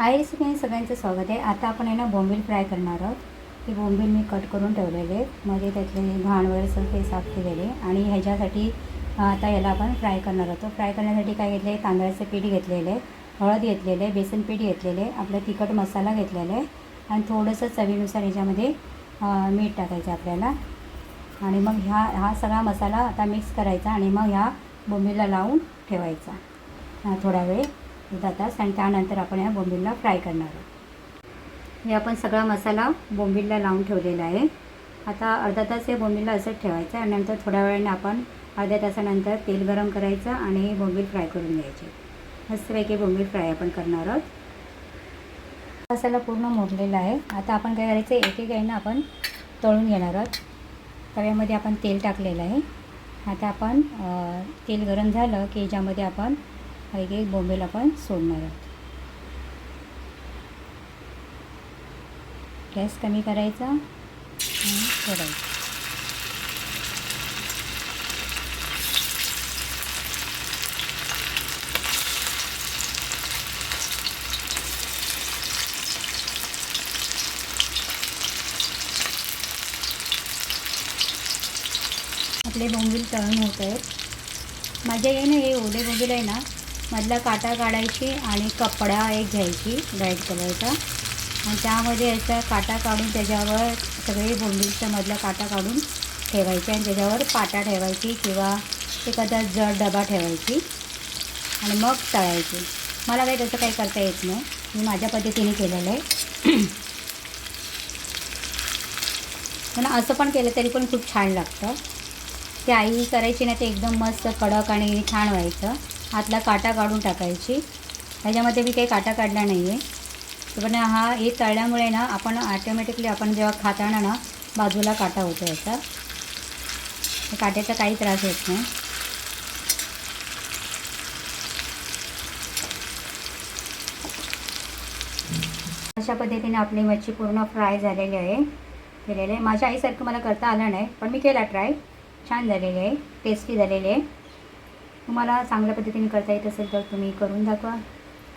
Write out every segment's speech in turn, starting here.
हाय recipe सगळ्यांचं स्वागत आहे. आता आपण आहे ना बोंबील फ्राय करणार आहोत. ते बोंबील मी कट करून ठेवलेले आहेत. मध्ये त्यातले घाण वगैरे सगळं ते साफ केलेले आणि ह्याच्यासाठी आता याला आपण फ्राय करणार आहोत. फ्राय करण्यासाठी काय घेतले तांदळाचं पीठ घेतलेले आहे हळद घेतलेले आहे बेसन पीठ घेतलेले आहे आपलं तिखट मसाला घेतलेला आहे आणि थोडंसं चवीनुसार ह्याच्यामध्ये मीठ टाकायचं आपल्याला. आणि मग ह्या हा सगळा मसाला आता मिक्स करायचा आणि मग ह्या बोंबीला लावून ठेवायचा. थोडा वेळ. अर्धा तास आणि त्यानंतर आपण ह्या बोंबीलला फ्राय करणार आहोत. हे आपण सगळा मसाला बोंबीलला लावून ठेवलेला आहे. आता अर्धा तास हे बोंबीलला असंच ठेवायचं आणि नंतर थोड्या वेळाने आपण अर्ध्या तासानंतर तेल गरम करायचं आणि बोंबील फ्राय करून घ्यायचे. मस्तपैकी बोंबील फ्राय आपण करणार आहोत. मसाला पूर्ण मोडलेला आहे. आता आपण काय करायचं एक एक आहे ना आपण तळून घेणार आहोत. तव्यामध्ये आपण तेल टाकलेलं आहे. आता आपण तेल गरम झालं की याच्यामध्ये आपण एक एक बोंबेल आपण सोडणार आहोत. गॅस कमी करायचा आणि सोडायचा. आपले बोंबील तळण होत आहेत. माझ्या आहे ना हे ओले बोंबील आहे ना मधला काटा काढायची आणि कपडा एक घ्यायची रेड कलरचा आणि त्यामध्ये असा काटा काढून त्याच्यावर सगळे बोंबीलचा मधला काटा काढून ठेवायचे आणि त्याच्यावर पाटा ठेवायची किंवा एखादा जड डबा ठेवायची आणि मग तळायची. मला काही तसं काही करता येत नाही. मी माझ्या पद्धतीने केलेलं आहे. पण असं पण केलं तरी पण खूप छान लागतं. ती आई करायची ना ते एकदम मस्त कडक आणि छान व्हायचं. आतला काटा काढून टाकायची. ह्याच्यामध्ये मी काही काटा काढला नाही आहे पण हा हे तळल्यामुळे ना आपण ॲटोमॅटिकली आपण जेव्हा खाताना ना बाजूला काटा होतो याचा. काट्याचा काही त्रास होत नाही. अशा पद्धतीने आपली मच्छी पूर्ण फ्राय झालेली आहे. केलेले आहे. माझ्या आईसारखं मला करता आलं नाही पण मी केला ट्राय छान झालेली आहे. टेस्टी झालेली आहे. तुम्हाला चांगल्या पद्धतीने करता येत असेल तर तुम्ही करून दाखवा.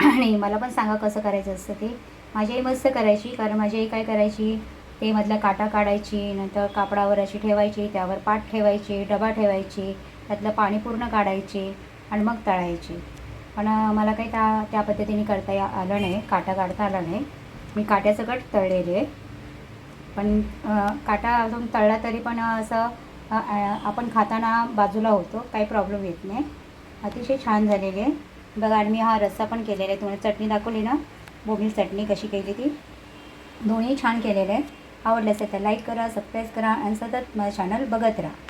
आणि मला पण सांगा कसं करायचं असतं ते. माझी आई मस्त करायची कारण माझी आई काय करायची ते मधला काटा काढायची नंतर कापडावर अशी ठेवायची त्यावर पाट ठेवायची डबा ठेवायची त्यातलं पाणी पूर्ण काढायची आणि मग तळायची. पण मला काही त्या त्या पद्धतीने करता या आलं नाही काटा काढता आला नाही. मी काट्यासकट तळलेले आहे. पण काटा अजून तळला तरी पण असं आपण खाताना बाजूला होतो काही प्रॉब्लेम येत नाही. अतिशय छान झालेली आहे. बघा आणि मी हा रस्सा पण केलेला आहे. तुम्हाला चटणी दाखवली ना? बोबील चटणी कशी केली ती? दोन्ही छान केलेले आहे. आवडलं असेल तर लाईक करा सबस्क्राईब करा आणि सतत माझं चॅनल बघत राहा.